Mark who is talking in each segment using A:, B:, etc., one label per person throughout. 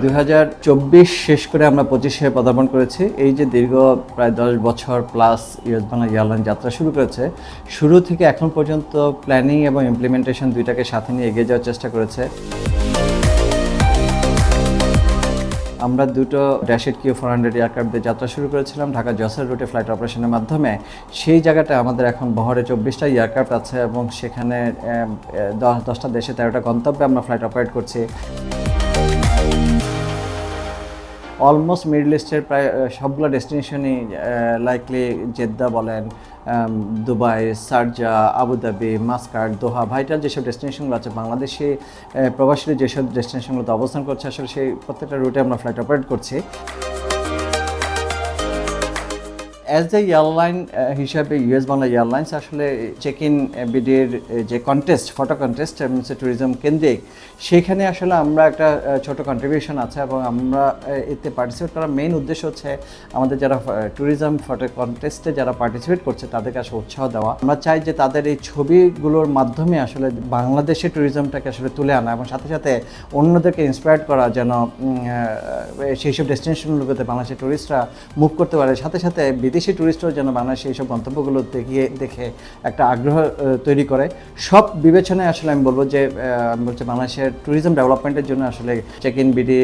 A: দুই হাজার চব্বিশ শেষ করে আমরা পঁচিশে পদার্পণ করেছি। এই যে দীর্ঘ প্রায় দশ বছর প্লাস ইউএস বাংলা এয়ারলাইন যাত্রা শুরু করেছে, শুরু থেকে এখন পর্যন্ত প্ল্যানিং এবং ইমপ্লিমেন্টেশন দুইটাকে সাথে নিয়ে এগিয়ে যাওয়ার চেষ্টা করেছে। আমরা দুটো dashed Q four hundred aircraft দিয়ে যাত্রা শুরু করেছিলাম ঢাকা জসের রুটে ফ্লাইট অপারেশনের মাধ্যমে। সেই জায়গাটা আমাদের এখন বহরে চব্বিশটা এয়ারক্রাফট আছে এবং সেখানে দশ, দশটা দেশে তেরোটা গন্তব্যে আমরা ফ্লাইট অপারেট করছি। অলমোস্ট মিডল ইস্টের প্রায় সবগুলো ডেস্টিনেশনই লাইকলি জেদ্দা বলেন Dubai, Sharjah, Abu Dhabi, Muscat, Doha, vital যেসব ডেস্টিনেশনগুলো আছে, বাংলাদেশে প্রবাসীরা যেসব ডেস্টিনেশনগুলোতে অবস্থান করছে, আসলে সেই প্রত্যেকটা রুটে আমরা ফ্লাইট অপারেট করছি। অ্যাজ এ এয়ারলাইন হিসাবে ইউএস বাংলা এয়ারলাইন্স আসলে চেক ইন বিডির যে কন্টেস্ট ফটো কন্টেস্ট ট্যুরিজম কেন্দ্রিক সেখানে আসলে আমরা একটা আহ, ছোট কন্ট্রিবিউশন আছে এবং আমরা এতে পার্টিসিপেট করার মেইন উদ্দেশ্য হচ্ছে আমাদের যারা ট্যুরিজম ফটো কন্টেস্টে যারা পার্টিসিপেট করছে তাদেরকে আসলে উৎসাহ দেওয়া। আমরা চাই যে তাদের এই ছবিগুলোর মাধ্যমে আসলে বাংলাদেশের ট্যুরিজমটাকে আসলে তুলে আনা এবং সাথে সাথে অন্যদেরকে ইন্সপায়ার করা যেন সেই সব ডেস্টিনেশনগুলোতে বাংলাদেশের ট্যুরিস্টরা মুভ করতে পারে। সাথে সাথে বিদেশি ট্যুরিস্টরাও যেন বাংলাদেশে এইসব গন্তব্যগুলো দেখিয়ে, দেখে একটা আগ্রহ তৈরি করে। সব বিবেচনায় আসলে আমি বলব যে বলছি বাংলাদেশের ট্যুরিজম ডেভেলপমেন্টের জন্য আসলে চেক ইন বিডি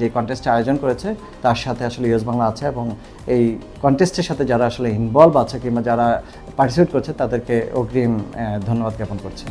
A: যে কন্টেস্ট আয়োজন করেছে, তার সাথে আসলে ইউএস বাংলা আছে এবং এই কন্টেস্টের সাথে যারা আসলে ইনভলভ আছে কিংবা যারা পার্টিসিপেট করছে, তাদেরকে অগ্রিম ধন্যবাদ জ্ঞাপন করছে।